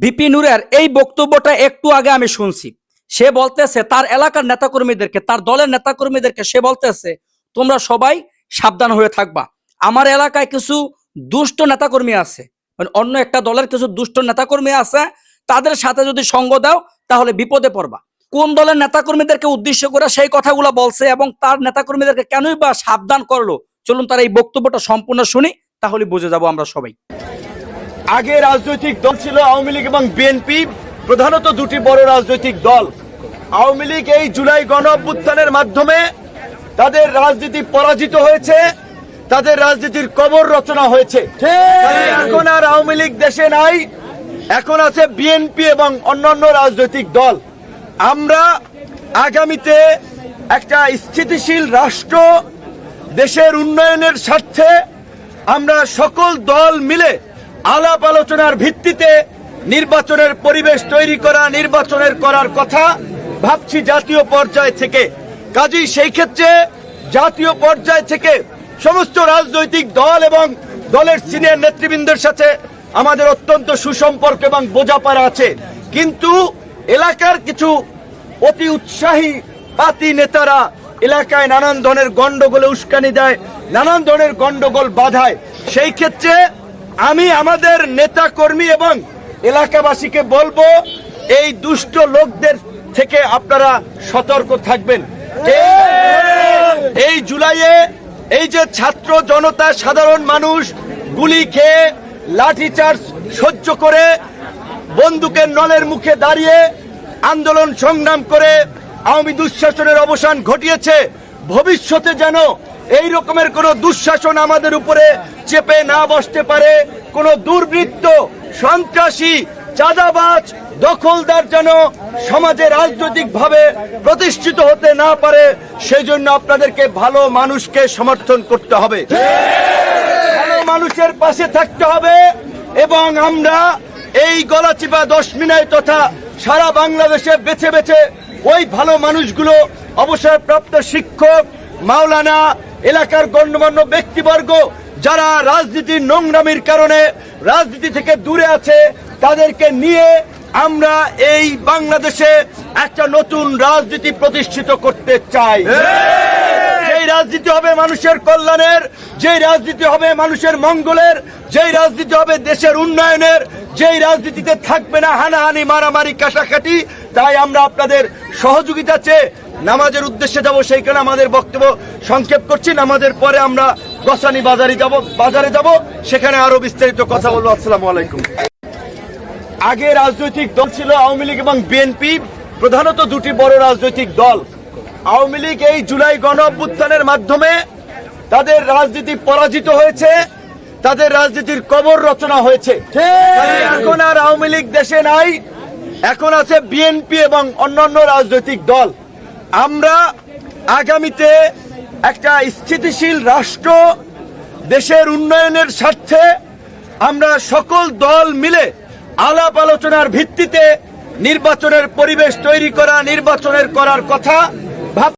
BP নুরের এই বক্তব্যটা একটু আগে আমি শুনছি। সে বলতেছে, তার এলাকার নেতাকর্মীদেরকে, তার দলের নেতাকর্মীদেরকে সে বলতেছে, তোমরা সবাই সাবধান হয়ে থাকবা। আমার এলাকায় কিছু দুষ্ট নেতাকর্মী আছে মানে অন্য একটা দলের কিছু দুষ্ট নেতাকর্মী আছে, তাদের সাথে যদি সঙ্গ দাও, তাহলে বিপদে পড়বা। কোন দলের নেতাকর্মীদেরকে উদ্দেশ্য করে সেই কথাগুলো বলছে এবং তার নেতাকর্মীদেরকে কেনই বা সাবধান করল? চলুন তার এই বক্তব্যটা সম্পূর্ণ শুনি, তাহলে বুঝে যাব আমরা সবাই। আগে রাজনৈতিক দল ছিল আওয়ামী লীগ এবং বিএনপি প্রধানত দুটি বড় রাজনৈতিক দল। আওয়ামী লীগ এই জুলাই গণ মাধ্যমে তাদের রাজনীতি পরাজিত হয়েছে তাদের রাজনীতির কবর রচনা হয়েছে। এখন আর আওয়ামী লীগ দেশে নাই এখন আছে বিএনপি এবং অন্যান্য রাজনৈতিক দল। আমরা আগামীতে একটা স্থিতিশীল রাষ্ট্র দেশের উন্নয়নের স্বার্থে আমরা সকল দল মিলে আলাপ আলোচনার ভিত্তিতে নির্বাচনের পরিবেশ তৈরি করা, নির্বাচনের করার কথা ভাবছি জাতীয় পর্যায় থেকে। কাজেই সেই ক্ষেত্রে জাতীয় পর্যায় থেকে সমস্ত রাজনৈতিক দল এবং দলের সিনিয়র নেতৃবৃন্দের সাথে আমাদের অত্যন্ত সুসম্পর্ক এবং বোঝাপড়া আছে। কিন্তু এলাকার কিছু অতি উৎসাহী পাতি নেতারা এলাকায় নানান ধরনের গন্ডগোলে উস্কানি দেয়, নানান ধরনের গন্ডগোল বাধায়। সেই ক্ষেত্রে আমি আমাদের নেতা কর্মী এবং এলাকাবাসীকে বলব, এই দুষ্ট লোকদের থেকে আপনারা সতর্ক থাকবেন। এই- জুলাইয়ে এই যে ছাত্র জনতা, সাধারণ মানুষ গুলি খেয়ে লাঠিচার্জ সহ্য করে বন্দুকের নলের মুখে দাঁড়িয়ে আন্দোলন সংগ্রাম করে আওয়ামী দুঃশাসনের অবসান ঘটিয়েছে, ভবিষ্যতে যেন এই রকমের কোন দুঃশাসন আমাদের উপরে চেপে না বসতে পারে। কোন দুর্বৃত্ত, সন্ত্রাসী, চাঁদাবাজ, দখলদার যেন সমাজে রাজনৈতিক ভাবে প্রতিষ্ঠিত হতে না পারে সেই জন্য আপনাদেরকে ভালো মানুষকে সমর্থন করতে হবে। ভালো মানুষের পাশে থাকতে হবে এবং আমরা এই গলাচিপা দশ মিনাই তথা সারা বাংলাদেশে বেছে বেছে ওই ভালো মানুষগুলো অবসরপ্রাপ্ত শিক্ষক, মাওলানা এলাকার গণ্যমান্য ব্যক্তিবর্গ যারা রাজনীতির নোংরামির কারণে রাজনীতি থেকে দূরে আছে তাদেরকে নিয়ে আমরা এই বাংলাদেশে একটা নতুন রাজনীতি প্রতিষ্ঠিত করতে চাই। যেই রাজনীতি হবে মানুষের কল্যাণের যেই রাজনীতি হবে মানুষের মঙ্গলের যেই রাজনীতি হবে দেশের উন্নয়নের যেই রাজনীতিতে থাকবে না হানাহানি, মারামারি, কাটাকাটি, তাই আমরা আপনাদের সহযোগিতা চেয়ে নামাজের উদ্দেশ্যে যাব। সেইখানে আমাদের বক্তব্য সংক্ষেপ করছি। নামাজের পরে আমরা গসানি বাজারে যাব বাজারে যাব। সেখানে আরও বিস্তারিত কথা বলব। আসসালামু আলাইকুম। আগে রাজনৈতিক দল ছিল আওয়ামী লীগ এবং বিএনপি। প্রধানত দুটি বড় রাজনৈতিক দল। আওয়ামী লীগ এই জুলাই গণ অভ্যুত্থানের মাধ্যমে তাদের রাজনীতি পরাজিত হয়েছে। তাদের রাজনীতির কবর রচনা হয়েছে। এখন আর আওয়ামী লীগ দেশে নাই এখন আছে বিএনপি এবং অন্যান্য রাজনৈতিক দল। আমরা আগামীতে একটা স্থিতিশীল রাষ্ট্র দেশের উন্নয়নের স্বার্থে আমরা সকল দল মিলে আলাপ আলোচনার ভিত্তিতে নির্বাচনের পরিবেশ তৈরি করা নির্বাচনের করার কথা